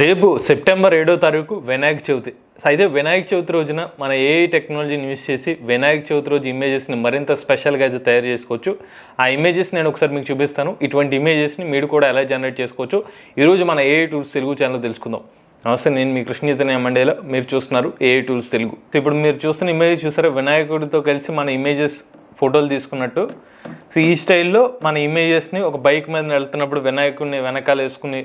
రేపు సెప్టెంబర్ ఏడో తారీఖు వినాయక చవితి. అయితే వినాయక చవితి రోజున మన ఏ టెక్నాలజీని యూస్ చేసి వినాయక చవితి రోజు ఇమేజెస్ని మరింత స్పెషల్గా అయితే తయారు చేసుకోవచ్చు. ఆ ఇమేజెస్ నేను ఒకసారి మీకు చూపిస్తాను. ఇటువంటి ఇమేజెస్ని మీరు కూడా ఎలా జనరేట్ చేసుకోవచ్చు? ఈరోజు మన ఏ టూల్స్ తెలుగు ఛానల్ తెలుసుకుందాం. నమస్తే నేను మీ కృష్ణ మండేలో. మీరు చూస్తున్నారు ఏ టూల్స్ తెలుగు. ఇప్పుడు మీరు చూస్తున్న ఇమేజ్ చూసారా? వినాయకుడితో కలిసి మన ఇమేజెస్ ఫోటోలు తీసుకున్నట్టు. సో ఈ స్టైల్లో మన ఇమేజెస్ని ఒక బైక్ మీద వెళ్తున్నప్పుడు వినాయకుడిని వెనకాల వేసుకుని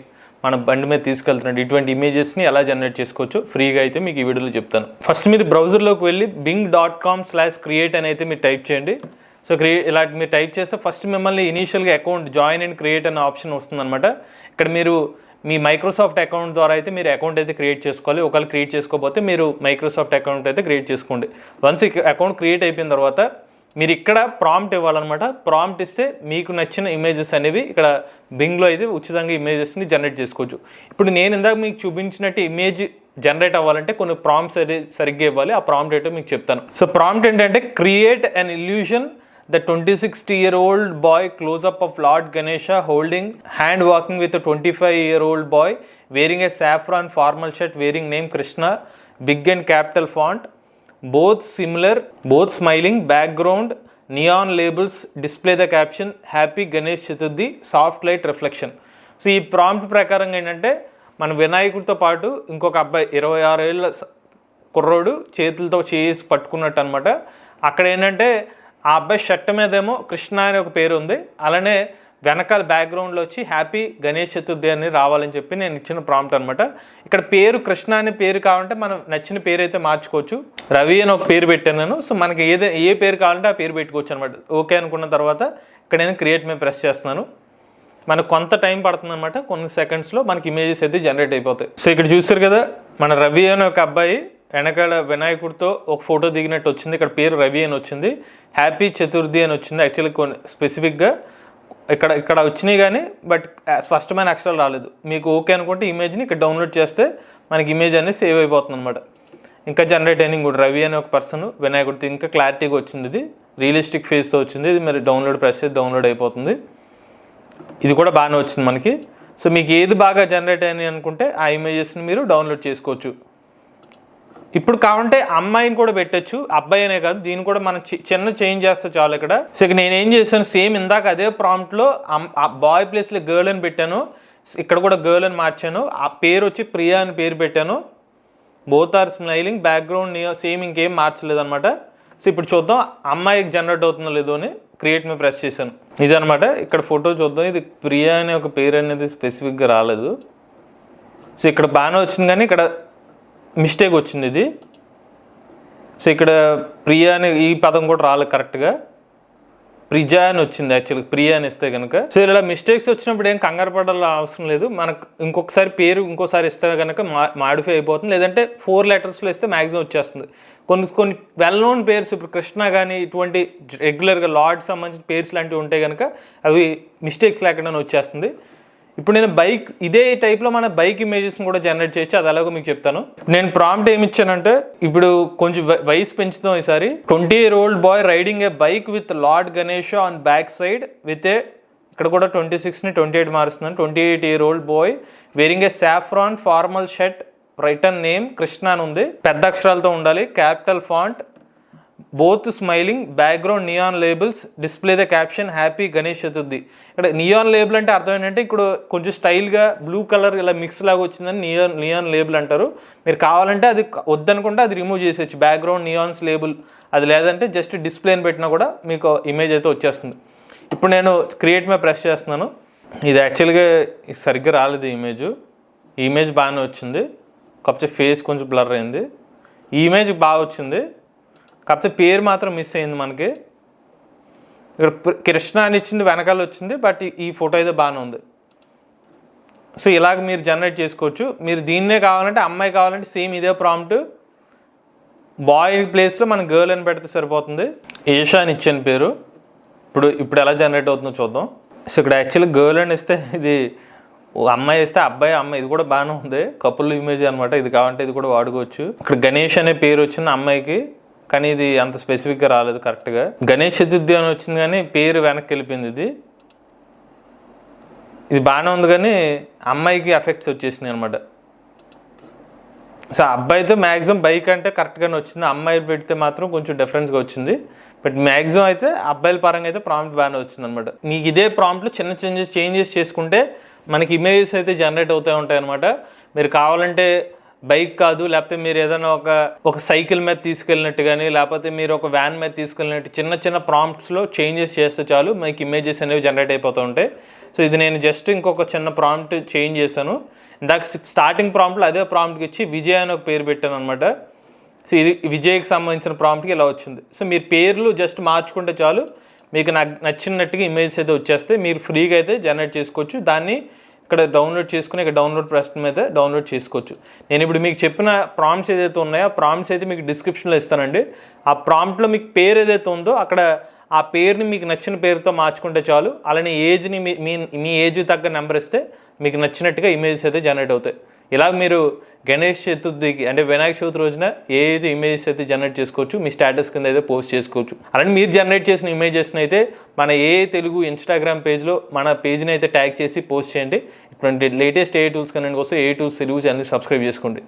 మన బండి మీద తీసుకెళ్తున్నాడు ఇటువంటి ఇమేజెస్ని ఎలా జనరేట్ చేసుకోవచ్చు? ఫ్రీగా అయితే మీకు ఈ వీడియోలో చెప్తాను. ఫస్ట్ మీరు బ్రౌజర్లోకి వెళ్ళి Bing dot com slash create అని అయితే మీరు టైప్ చేయండి. సో క్రియే ఇలా మీరు టైప్ చేస్తే ఫస్ట్ మిమ్మల్ని ఇనీషియల్గా అకౌంట్ జాయిన్ అండ్ క్రియేట్ అనే ఆప్షన్ వస్తుందన్నమాట. ఇక్కడ మీరు మీ మైక్రోసాఫ్ట్ అకౌంట్ ద్వారా అయితే మీరు అకౌంట్ అయితే క్రియేట్ చేసుకోవాలి. ఒకవేళ క్రియేట్ చేసుకోకపోతే మీరు మైక్రోసాఫ్ట్ అకౌంట్ అయితే క్రియేట్ చేసుకోండి. వన్స్ అకౌంట్ క్రియేట్ అయిపోయిన తర్వాత మీరు ఇక్కడ ప్రాంప్ట్ ఇవ్వాలన్నమాట. ప్రాంప్ట్ ఇస్తే మీకు నచ్చిన ఇమేజెస్ అనేవి ఇక్కడ బింగ్లో అయితే ఉచితంగా ఇమేజెస్ని జనరేట్ చేసుకోవచ్చు. ఇప్పుడు నేను ఇందాక మీకు చూపించినట్టు ఇమేజ్ జనరేట్ అవ్వాలంటే కొన్ని ప్రాంప్ట్స్ అది సరిగ్గా ఇవ్వాలి. ఆ ప్రాంప్ట్ ఏంటో మీకు చెప్తాను. సో ప్రాంప్ట్ ఏంటంటే create an illusion the twenty sixty year old boy close up of lord Ganesha holding hand walking with twenty five year old boy wearing a saffron formal shirt wearing name Krishna big and capital font both similar both smiling background neon labels display the caption happy Ganesh Chaturthi soft light reflection so ఈ prompt ప్రకారం ఏంటంటే మన వినాయకుడితో పాటు ఇంకొక అబ్బాయి ఇరవై ఆరు ఏళ్ళ కుర్రోడు చేతులతో చేసి పట్టుకున్నట్టు అనమాట అక్కడ ఏంటంటే ఆ అబ్బాయి షర్ట్ మీదేమో కృష్ణ అనే ఒక పేరు ఉంది. అలానే వెనకాల బ్యాక్గ్రౌండ్లో వచ్చి హ్యాపీ గణేష్ చతుర్థి అని రావాలని చెప్పి నేను ఇచ్చిన ప్రాంప్ట్ అనమాట ఇక్కడ పేరు కృష్ణ అనే పేరు కావాలంటే మనం నచ్చిన పేరు అయితే మార్చుకోవచ్చు. రవి అని ఒక పేరు పెట్టాను నేను. సో మనకి ఏదే ఏ పేరు కావాలంటే ఆ పేరు పెట్టుకోవచ్చు అనమాట ఓకే అనుకున్న తర్వాత ఇక్కడ నేను క్రియేట్ మీద ప్రెస్ చేస్తున్నాను. మనకు కొంత టైం పడుతుంది అనమాట కొన్ని సెకండ్స్లో మనకి ఇమేజెస్ అయితే జనరేట్ అయిపోతాయి. సో ఇక్కడ చూస్తారు కదా మన రవి అనే ఒక అబ్బాయి వెనకాల వినాయకుడితో ఒక ఫోటో దిగినట్టు వచ్చింది. ఇక్కడ పేరు రవి అని వచ్చింది. హ్యాపీ చతుర్థి అని వచ్చింది. యాక్చువల్లీ కొన్ని స్పెసిఫిక్గా ఇక్కడ ఇక్కడ వచ్చినాయి కానీ బట్ స్పష్టమైన అక్షరాలు రాలేదు. మీకు ఓకే అనుకుంటే ఇమేజ్ని ఇక్కడ డౌన్లోడ్ చేస్తే మనకి ఇమేజ్ అనేది సేవ్ అయిపోతుంది అనమాట ఇంకా జనరేట్ అయిన కూడా రవి అనే ఒక పర్సన్ వినాయకుడితో ఇంకా క్లారిటీగా వచ్చింది ఇది. రియలిస్టిక్ ఫేస్తో వచ్చింది ఇది. మరి డౌన్లోడ్ ప్రెస్ చేసి డౌన్లోడ్ అయిపోతుంది. ఇది కూడా బాగానే వచ్చింది మనకి. సో మీకు ఏది బాగా జనరేట్ అయినాయి అనుకుంటే ఆ ఇమేజెస్ని మీరు డౌన్లోడ్ చేసుకోవచ్చు. ఇప్పుడు కావాలంటే అమ్మాయిని కూడా పెట్టచ్చు అబ్బాయి అనే కాదు దీన్ని కూడా మనం చి- చిన్న చేంజ్ చేస్తే చాలు ఇక్కడ. సో ఇక నేను ఏం చేశాను సేమ్ ఇందాక అదే ప్రాంప్ట్లో బాయ్ ప్లేస్లో గర్ల్ అని పెట్టాను. ఇక్కడ కూడా గర్ల్ అని మార్చాను. ఆ పేరు వచ్చి ప్రియా అని పేరు పెట్టాను. Both are smiling background same ఇంకేం మార్చలేదనమాట సో ఇప్పుడు చూద్దాం అమ్మాయికి జనరేట్ అవుతుందో లేదో అని క్రియేట్ మీద ప్రెస్ చేశాను. ఇదనమాట ఇక్కడ ఫోటో చూద్దాం. ఇది ప్రియా అనే ఒక పేరు అనేది స్పెసిఫిక్గా రాలేదు. సో ఇక్కడ బాగానే వచ్చింది కానీ ఇక్కడ మిస్టేక్ వచ్చింది ఇది. సో ఇక్కడ ప్రియా అనే ఈ పదం కూడా రాలేదు కరెక్ట్గా ప్రిజా అని వచ్చింది యాక్చువల్గా ప్రియా అని ఇస్తే కనుక సో ఇలా మిస్టేక్స్ వచ్చినప్పుడు ఏం కంగారు పడాల అవసరం లేదు. మనకు ఇంకొకసారి పేరు ఇంకోసారి ఇస్తే కనుక మా మాడిఫై అయిపోతుంది. లేదంటే ఫోర్ లెటర్స్లో ఇస్తే మ్యాక్సిమం వచ్చేస్తుంది. కొన్ని కొన్ని వెల్ నోన్ పేర్స్ ఇప్పుడు కృష్ణ కానీ ఇటువంటి రెగ్యులర్గా లార్డ్ సంబంధించిన పేర్స్ లాంటివి ఉంటే కనుక అవి మిస్టేక్స్ లేకుండా వచ్చేస్తుంది. ఇప్పుడు నేను బైక్ ఇదే టైప్లో మన బైక్ ఇమేజెస్ కూడా జనరేట్ చేయొచ్చు అది ఎలాగో మీకు చెప్తాను. నేను ప్రాంప్ట్ ఏమి ఇచ్చానంటే ఇప్పుడు కొంచెం వ- వయసు పెంచుతాం ఈసారి. Twenty year old boy riding a bike with lord Ganesh on back side with a ఇక్కడ కూడా ట్వంటీ సిక్స్ని twenty eight మారుస్తున్నాను. Twenty eight year old boy wearing a saffron formal shirt return name Krishna అని ఉంది. పెద్ద అక్షరాలతో ఉండాలి. Capital font both smiling background neon labels display the caption happy Ganesh Chaturthi. ఇక్కడ neon label అంటే అర్థం ఏంటంటే ఇప్పుడు కొంచెం స్టైల్గా బ్లూ కలర్ ఇలా మిక్స్ లాగా వచ్చిందని నియాన్ నియాన్ లేబుల్ అంటారు. మీరు కావాలంటే అది వద్దనుకుంటే అది రిమూవ్ చేసేయచ్చు. బ్యాక్గ్రౌండ్ నియాన్స్ లేబుల్ అది లేదంటే జస్ట్ డిస్ప్లేని పెట్టినా కూడా మీకు ఇమేజ్ అయితే వచ్చేస్తుంది. ఇప్పుడు నేను క్రియేట్ మీద ప్రెస్ చేస్తున్నాను. ఇది యాక్చువల్గా సరిగ్గా రాలేదు ఈ ఇమేజ్ ఈ ఇమేజ్ బాగానే వచ్చింది. కాకపోతే ఫేస్ కొంచెం బ్లర్ అయింది. ఈ ఇమేజ్ బాగా వచ్చింది. కాకపోతే పేరు మాత్రం మిస్ అయింది మనకి. ఇక్కడ కృష్ణ అని ఇచ్చింది వెనకాల వచ్చింది బట్ ఈ- ఫోటో అయితే బాగానే ఉంది. సో ఇలాగ మీరు జనరేట్ చేసుకోవచ్చు. మీరు దీన్నే కావాలంటే అమ్మాయి కావాలంటే సేమ్ ఇదే ప్రాంప్ట్ బాయ్ ప్లేస్లో మనం గర్ల్ అని పెడితే సరిపోతుంది. ఏషా అని ఇచ్చాను పేరు. ఇప్పుడు ఇప్పుడు ఎలా జనరేట్ అవుతుందో చూద్దాం. సో ఇక్కడ యాక్చువల్లీ గర్ల్ అని ఇస్తే ఇది అమ్మాయి ఇస్తే అబ్బాయి అమ్మాయి ఇది కూడా బాగానే ఉంది. కపుల్ ఇమేజ్ అనమాట. ఇది కావాలంటే ఇది కూడా వాడుకోవచ్చు. ఇక్కడ గణేష్ అనే పేరు వచ్చింది అమ్మాయికి. కానీ ఇది అంత స్పెసిఫిక్గా రాలేదు కరెక్ట్గా. గణేష్ చతుర్థి అని వచ్చింది కానీ పేరు వెనక్కి వెళ్ళిపోయింది ఇది. ఇది బాగానే ఉంది కానీ అమ్మాయికి ఎఫెక్ట్స్ వచ్చేసినాయి అనమాట సో అబ్బాయి అయితే మ్యాక్సిమం బైక్ అంటే కరెక్ట్గానే వచ్చింది. అమ్మాయి పెడితే మాత్రం కొంచెం డిఫరెన్స్గా వచ్చింది. బట్ మ్యాక్సిమం అయితే అబ్బాయిల పరంగా అయితే ప్రాంప్ట్ బాగానే వచ్చింది అనమాట మీకు ఇదే ప్రాంప్ట్లో చిన్న చేంజెస్ చేంజెస్ చేసుకుంటే మనకి ఇమేజెస్ అయితే జనరేట్ అవుతూ ఉంటాయి అనమాట మీరు కావాలంటే బైక్ కాదు లేకపోతే మీరు ఏదైనా ఒక ఒక సైకిల్ మీద తీసుకెళ్ళినట్టు కానీ లేకపోతే మీరు ఒక వ్యాన్ మీద తీసుకెళ్ళినట్టు చిన్న చిన్న ప్రాంప్ట్స్లో చేంజెస్ చేస్తే చాలు మీకు ఇమేజెస్ అనేవి జనరేట్ అయిపోతూ ఉంటాయి. సో ఇది నేను జస్ట్ ఇంకొక చిన్న ప్రాంప్ట్ చేంజ్ చేశాను. ఇందాక స్టార్టింగ్ ప్రాంప్ట్లో అదే ప్రాంప్ట్కి ఇచ్చి విజయ్ అని ఒక పేరు పెట్టాను అనమాట సో ఇది విజయ్కి సంబంధించిన ప్రాంప్ట్కి ఇలా వచ్చింది. సో మీరు పేర్లు జస్ట్ మార్చుకుంటే చాలు మీకు నాకు నచ్చినట్టుగా ఇమేజెస్ అయితే వచ్చేస్తే మీరు ఫ్రీగా అయితే జనరేట్ చేసుకోవచ్చు. దాన్ని ఇక్కడ డౌన్లోడ్ చేసుకుని ఇక్కడ డౌన్లోడ్ ప్రెస్ మీద డౌన్లోడ్ చేసుకోవచ్చు. నేను ఇప్పుడు మీకు చెప్పిన ప్రామ్స్ ఏదైతే ఉన్నాయో ఆ ప్రామ్స్ అయితే మీకు డిస్క్రిప్షన్లో ఇస్తానండి. ఆ ప్రాంప్ట్లో మీకు పేరు ఏదైతే ఉందో అక్కడ ఆ పేరుని మీకు నచ్చిన పేరుతో మార్చుకుంటే చాలు. అలానే ఏజ్ని మీ మీ మీ ఏజ్ తగ్గ నెంబర్ ఇస్తే మీకు నచ్చినట్టుగా ఇమేజెస్ అయితే జనరేట్ అవుతాయి. ఇలా మీరు గణేష్ చతుర్థికి అంటే వినాయక చవితి రోజున ఏదైతే ఇమేజెస్ అయితే జనరేట్ చేసుకోవచ్చు మీ స్టేటస్ కింద అయితే పోస్ట్ చేసుకోవచ్చు. అలాంటి మీరు జనరేట్ చేసిన ఇమేజెస్ని అయితే మన ఏ తెలుగు ఇన్స్టాగ్రామ్ పేజ్లో మన పేజ్ని అయితే ట్యాగ్ చేసి పోస్ట్ చేయండి. ఇటువంటి లేటెస్ట్ ఏ టూల్స్ కన్నా కోసం AI tools Telugu channel subscribe చేసుకోండి.